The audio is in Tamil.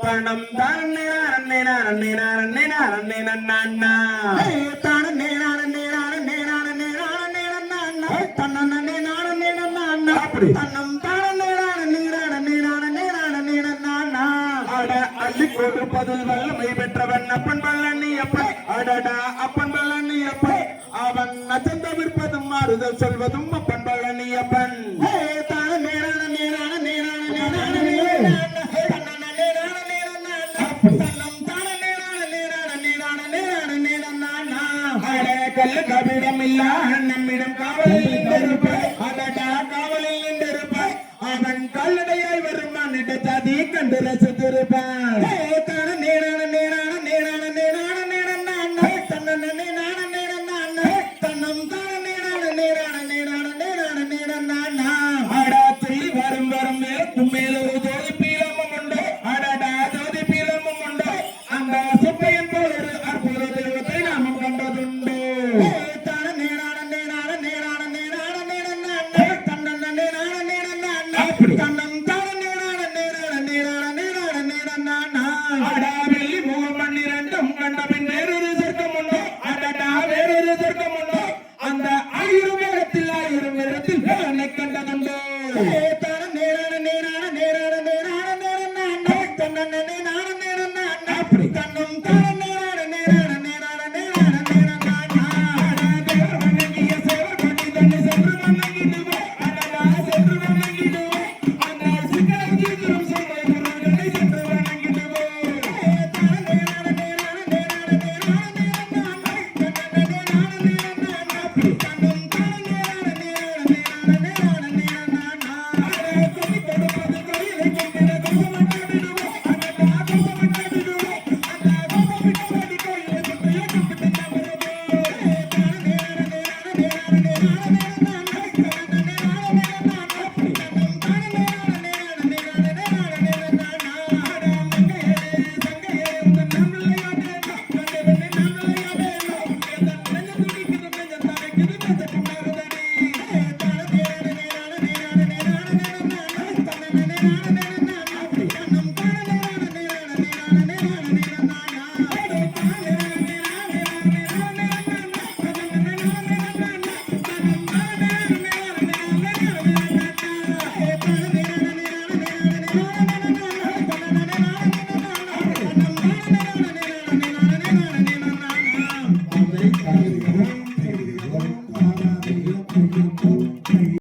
பணம் தானே அப்படி தன்னம் தானே அள்ளி கொடுப்பதில் வல்லமை பெற்றவன் அப்பன் பழனி சொல்வதும் அப்பன் பழனி அப்பன் கபிடம் இல்ல நம்மிடம் காவலில் நின்றிருப்பாய் அடடா காவலில் நின்றிருப்பாய் அவன் கால்நடையாய் வருமான் இடத்தாதி கண்டு ரசித்திருப்பான் நேரான நேரான நேரான நேரான நேரான நேரான நேரான தன்னம் தான நேரான நேரான நேரான அடா வெள்ளி முகம் பன்னிரண்டும் கண்ட பின் வேறொரு சொர்க்கம் உண்டு அடடா வேறொரு சொர்க்கம் உண்டு அந்த ஆயிரம் வேகத்தில் ஆயிரம் வேலனை கண்டதுண்டு happening. Thank you.